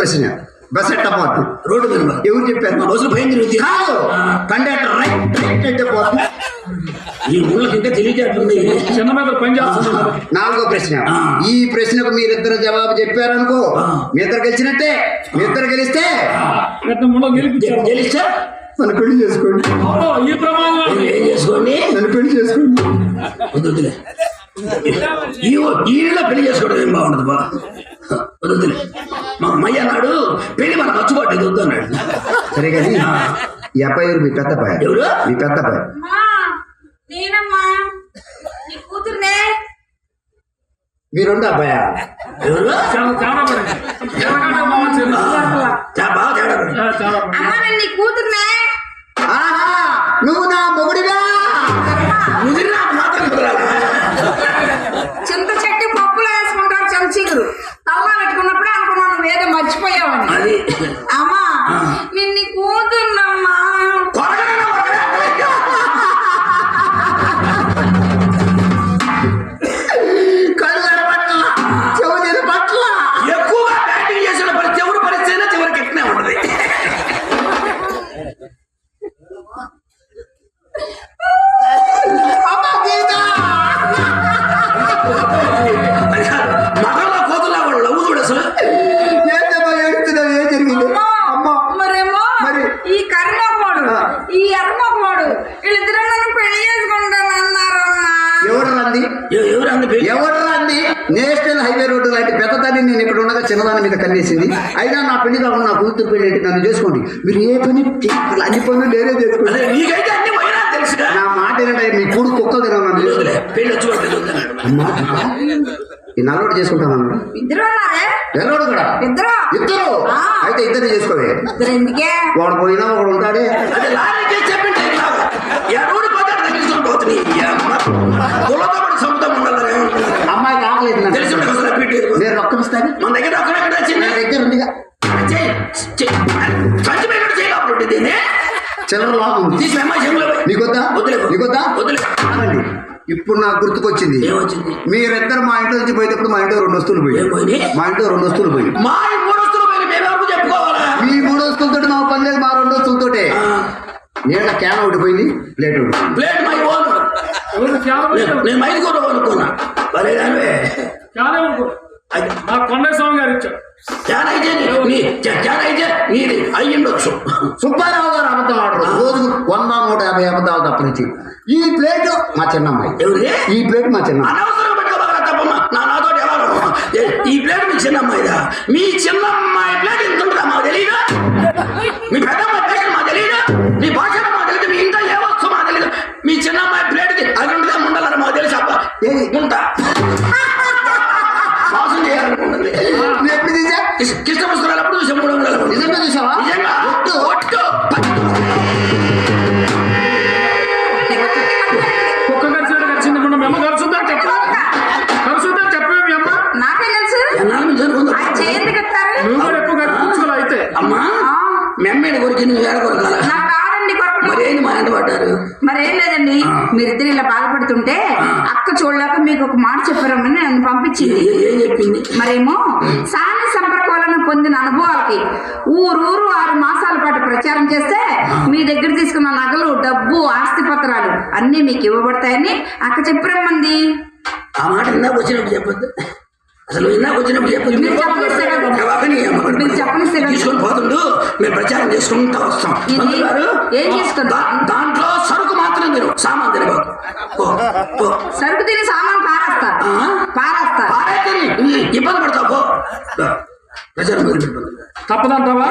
ప్రశ్న. బస్ ఎట్ట పోతుంది రోడ్డు మీద. ఎవరు చెప్పారు? మా బస్సులు భయం తిరుగుతుంది కాదు. కండక్టర్ రైట్ రైట్ అంటే పోతుంది ఈ ఊళ్ళకి ఇంకా తెలియజేస్తుంది చిన్న మీద పని చేస్తున్నారు నాలుగో ప్రశ్న. ఈ ప్రశ్నకు మీరిద్దరు జవాబు చెప్పారనుకో. మీ ఇద్దరు గెలిచినట్టే మీ ఇద్దరు గెలిస్తే తెలిస్తే నన్ను పెళ్ళి చేసుకోండి. ఈ ప్రమాదం ఏం చేసుకోండి? నన్ను పెళ్ళి చేసుకోండి. వద్దులే. ఈ పెళ్ళి చేసుకోవడం ఏం బాగుండదు బా వద్దులే మా అమ్మయ్య అన్నాడు పెళ్ళి మన ఖర్చు పట్టేది వద్దు అన్నాడు. సరే కానీ ఈ అబ్బాయి ఎవరు? మీ పెద్ద అబ్బాయి? ఎవరు? మీ పెద్ద అబ్బాయి? మీ రెండు అబ్బాయా? ఎవరు? బాగా తేడా కూతురునే. నువ్వు నా మాత్రం కుదరాలి. చింత చెట్టు పప్పులో వేసుకుంటారు చంచీగురు. తల్లా పెట్టుకున్నప్పుడే అనుకున్నాను ఏదో మర్చిపోయావని. అది. అమ్మా నేను నీ కూతురునమ్మా ఏంటమ్మా ఏడుస్తున్నావు ఏం జరిగింది అమ్మ. మరేమో మరి? ఈ కరిమొకవాడు ఆ. ఈ ఎర్రమొకవాడు వీళ్ళిద్దరూ నన్ను పెళ్ళి చేసుకుంటానన్నారమ్మా. ఎవరు రంది ఎవరు ఎవరు రంది నేషనల్ హైవే రోడ్డు లాంటి పెద్దదాన్ని నేను ఇక్కడ ఉండగా చిన్నదాని మీద కన్నేసింది. అయినా నా పెళ్ళి కాకుండా నా కూతురు పెళ్ళి ఏంటి? నన్ను చేసుకోండి. మీరు ఏ పని. అన్ని పనులు నేనే చేసుకోండి నా మాట ఏంటంటే మీ కూడు కుక్కలు నన్ను. వద్దులే, పెళ్ళి వచ్చి ఈ నల్లోడు చేసుకుంటాను ఇద్దరు ఉన్నారే ఎల్లోడు కూడా? ఇద్దరు. ఇద్దరు? ఆ. అయితే ఇద్దరు చేసుకోవే. ఇద్దరు ఎందుకే? వాడు పోయినా ఒకడు ఉంటాడే. అదే లారీ చేసి చెప్పింటే ఇలాగా. ఎవడు పోతాడు తగ్గించుకొని పోతుంది ఈ అమ్మ. కులతో పాటు సొంతం ఉండాలి ఏమనుకున్నారు? అమ్మాయికి ఆకలేదు నాకు. తెలిసి రొక్కం ఇస్తాను మన దగ్గర అక్కడక్కడ చిన్న దగ్గర ఉందిగా. చేయాలి చిల్లర లాభం అమ్మాయి. నీకొద్దా? వదిలే. నీకొద్దా? వదిలే. ఇప్పుడు నాకు గుర్తుకొచ్చింది. మీరిద్దరు మా ఇంట్లో నుంచి పోయేటప్పుడు మా ఇంట్లో రెండు వస్తువులు పోయి? మా ఇంట్లో రెండు వస్తువులు పోయి మా మూడు వస్తువులు పోయి మేమెవరకు చెప్పుకోవాలా? మీ మూడు వస్తువులతో మా పని లేదు మా రెండు వస్తువులతోటే. నీళ్ళ క్యాన్ ఒకటి పోయింది ప్లేట్ ఒకటి. Plate my own. నేను- నేను మైలు కూడా అనుకున్నా మా కొండయ్య స్వామి గారు ఇచ్చారు. అయితే నీ- నీది అయ్యిండొచ్చు. సుబ్బారావు గారు అబద్ధం ఆడరు. రోజు వంద నూట యాభై అబద్ధాలు తప్పనిచ్చి ఈ ప్లేట్ మా చిన్నమ్మాయి ఈ ప్లేట్ మా చిన్న ఈ ప్లేట్ మీ చిన్న అమ్మాయిదా మీ చిన్న అమ్మాయి ప్లేట్ ఇంత ఉంటుందా? మాకు తెలియదు మీ పెద్ద అమ్మాయి ప్లేట్ మాకు తెలియదు మీ భాష మాకు తెలియదు మీ ఇంట్లో ఏ వస్తువు మాకు తెలియదు మీ చిన్న అమ్మాయి ప్లేట్కి అది ఉంటుందా? ఉండాలని మాకు తెలిసి? అబ్బా. ఏది? ఉంటా. మోసం చేయాలనుకుంటుంది నువ్వు ఎప్పుడు తీసా? చూసాం. నిజంగా చూసావా నిజంగా. ఒట్టు. ఒట్టు. కుక్క మొన్న అమ్మ కరుచుద్దా చెప్ప. కరుచుద్దా చెప్పే మీ అమ్మ. నాకే తెలుసు? నువ్వు కూడా ఎక్కువ కరిపించుకోలే అయితే? అమ్మా మెమ్మేడి కొరికి నువ్వు కొరకాల? మరేంది మా ఎంట పడ్డారు? మరేం లేదండి మీరిద్దరు ఇలా బాధపడుతుంటే అక్క చూడలేక మీకు ఒక మాట చెప్పారమ్మని నన్ను పంపించింది. మరేమో సాని సంపర్కాలను పొందిన అనుభవాలకి ఊరూరు ఆరు మాసాల పాటు ప్రచారం చేస్తే మీ దగ్గర తీసుకున్న నగలు డబ్బు ఆస్తి పత్రాలు అన్నీ మీకు ఇవ్వబడతాయని అక్క చెప్పరమ్మంది ఆ మాట ఇందాక వచ్చినప్పుడు చెప్పొద్దు. అసలు ఇందాక వచ్చినప్పుడు. తీసుకొని పోతుండు మేము ప్రచారం చేసుకుంటూ వస్తాం. దాంట్లో సరుకు మాత్రం మీరు సామాన్ తినబాకు. సరుకు తిని సామాన్ పారేస్తా. ఇబ్బంది పడతావు ప్రచారం. తప్పదంటావా?